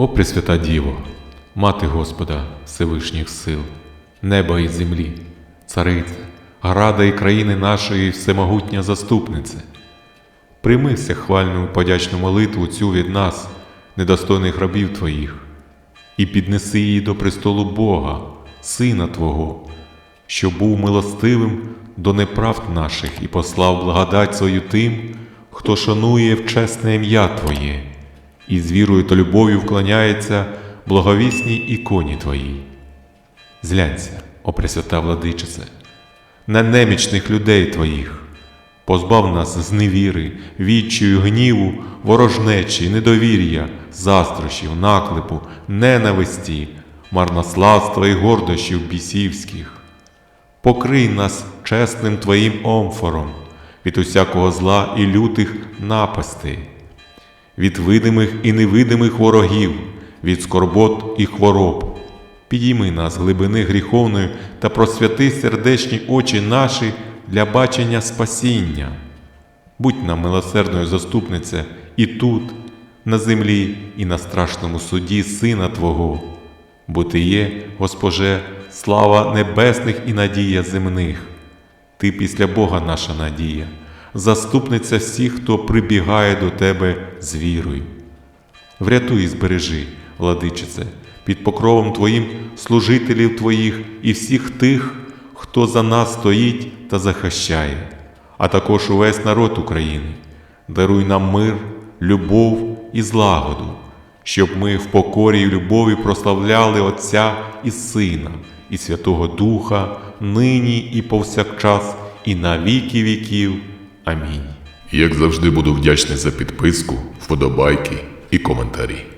О Пресвята Діво, Мати Господа Всевишніх сил, неба і землі, царице, града і країни нашої всемогутня заступнице, прийми хвальну і подячну молитву цю від нас, недостойних рабів Твоїх, і піднеси її до престолу Бога, Сина Твого, що був милостивим до неправд наших і послав благодать свою тим, хто шанує вчесне ім'я Твоє, і з вірою та любов'ю вклоняється благовісній іконі Твоїй. Зглянься, о Пресвята Владичице, на немічних людей Твоїх, позбав нас з невіри, відчаю, гніву, ворожнечі, недовір'я, заздрощів, наклепу, ненависті, марнославства і гордощів бісівських. Покрий нас чесним Твоїм омфором від усякого зла і лютих напастей, від видимих і невидимих ворогів, від скорбот і хвороб. Підійми нас глибини гріховної та просвяти сердечні очі наші для бачення спасіння. Будь нам милосердною заступниця і тут, на землі, і на страшному суді Сина Твого, бо Ти є, Госпоже, слава небесних і надія земних. Ти після Бога наша надія, заступниця всіх, хто прибігає до Тебе з вірою. Врятуй і збережи, владичице, під покровом Твоїм служителів Твоїх і всіх тих, хто за нас стоїть та захищає, а також увесь народ України. Даруй нам мир, любов і злагоду, щоб ми в покорі і любові прославляли Отця і Сина, і Святого Духа, нині і повсякчас, і на віки віків. Амінь. Як завжди буду вдячний за підписку, вподобайки і коментарі.